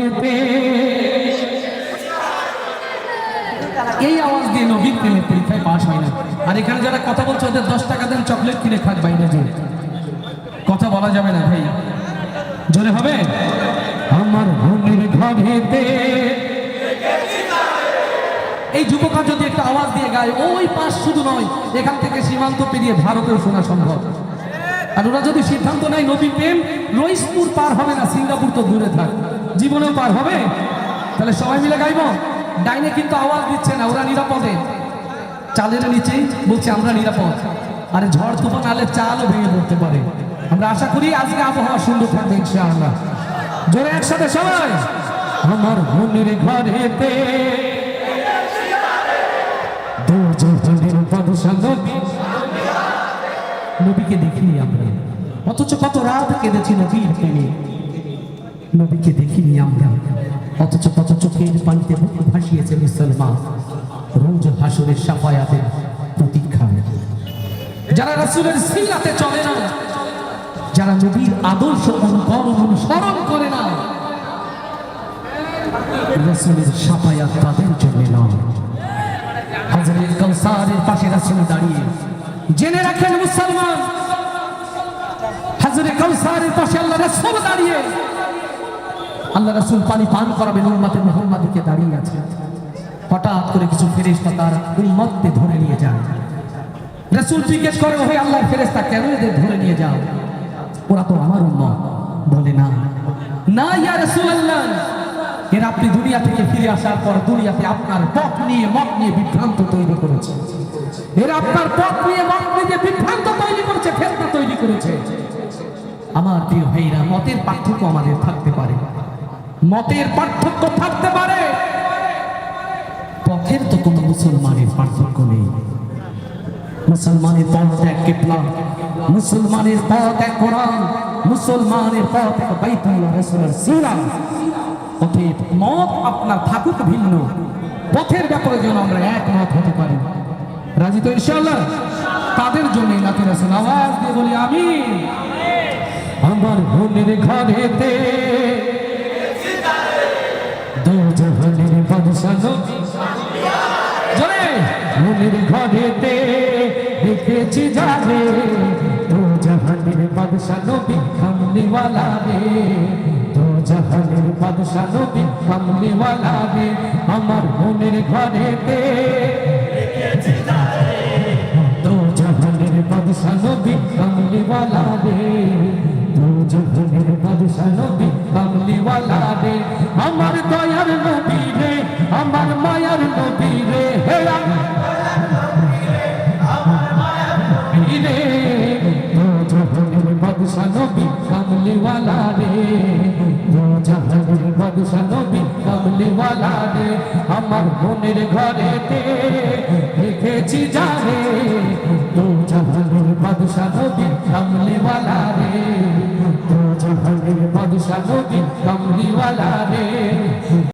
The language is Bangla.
ঘরেতে এই আওয়াজ দিয়ে নবীর প্রেমে পরীক্ষায় পাশ হয় না। আর এখানে যারা কথা বলছে, ওদের দশ টাকা দেন চকলেট কিনে খাক বাইরে যে। কথা বলা যাবে না, ভাই। জোরে হবে? আমার মনের ঘরেতে। এই যুবকরা যদি একটা আওয়াজ দিয়ে গায়, ওই পাশ শুধু নয়, এখান থেকে সীমান্ত পেরিয়ে ভারতেও শোনা সম্ভব। আর ওরা যদি সিদ্ধান্ত নেয় নদী প্রেম, রইসপুর পার হবে না, সিঙ্গাপুর তো দূরে থাক। জীবনেও পার হবে? তাহলে সবাই মিলে গাইব? ডাইনে কিন্তু আওয়াজ দিচ্ছে না, ওরা নিরাপদে। চালের নিচেই বলছে, আমরা নিরাপদ। আরে ঝড় তুফান আলে চালও ভেঙে পড়তে পারে। আমরা আশা করি আজকে আবহাওয়া সুন্দর থাকবে, ইনশাআল্লাহ। জোরে একসাথে সবাই। আমার মনের ঘরেতে নবীকে দেখিনি আমরা। অথচ কত রাত কেঁদেছি নবীর প্রেমে। নবীকে দেখিনি আমরা। অথচ কত চোখের পানিতে বুক ভাসিয়েছে মুসলমান। রোজ হাসরের সাফায়াতের প্রতীক্ষায়। যারা রাসূলের সিরাতে চলে না, যারা নবীর আদর্শ অনুকরণ অনুসরণ করে না, রাসূলের সাফায়াত তাদের জন্য নয়। হযরত কাউসারের পাশে রাসূল দাঁড়িয়ে জেনে রাখেন মুসলমান। হযরত কাউসারের পাশে আল্লাহ রাসূল দাঁড়িয়ে। আল্লাহ রাসূল পানি পান করাবেন, উম্মতে মুহাম্মাদকে দাঁড়িয়ে আছে। হঠাৎ করে কিছু ফেরেশতা তার উম্মতকে ধরে নিয়ে যায়। রাসূল জিজ্ঞেস করে, ওহে আল্লাহর ফেরেশতা, কেন এদের ধরে নিয়ে যাও? ওরা তো আমার উম্মত। বলে, না। না, ইয়া রাসূলুল্লাহ। এর আপনি দুনিয়া থেকে ফিরে আসার পর দুনিয়াতে আপনার পথ নিয়ে, মত নিয়ে বিভ্রান্ত তৈরি করেছে। এর আপনার পথ নিয়ে, মত নিয়ে বিভ্রান্ত তৈরি করেছে, ফেতনা তৈরি করেছে। আমার প্রিয় ভাইরা, মতের পার্থক্য আমাদের থাকতে পারে। মতের পার্থক্য থাকতে পারে। পথের তো কোনো মুসলমানের পার্থক্য নেই। মুসলমানের পথ এক কিবলা, মুসলমানের পথ এক কোরআন, মুসলমানের পথ এক বাইতুল্লাহ রাসূলের সিরাত অতএব মত আপনার থাকুক ভিন্ন। পথের ব্যাপারে যেন আমরা একমত হতে পারি। রাজি তো ইনশাআল্লাহ? তাদের জন্য নাতি রাসূল আওয়াজ দিয়ে বলি আমি আমার ঘরেতে দেখেছি যাবে দু জাহানের বাদশা নবী রে। জাহানের বাদশা নবী কামলিওয়ালা রে আমার মনের ঘরেতে वाला रे दो जहान बादशाह আমার বোনের ঘরে দেখেছি যারে দু জাহানের বাদশা নবী রে দু জাহানের বাদশা নবী রে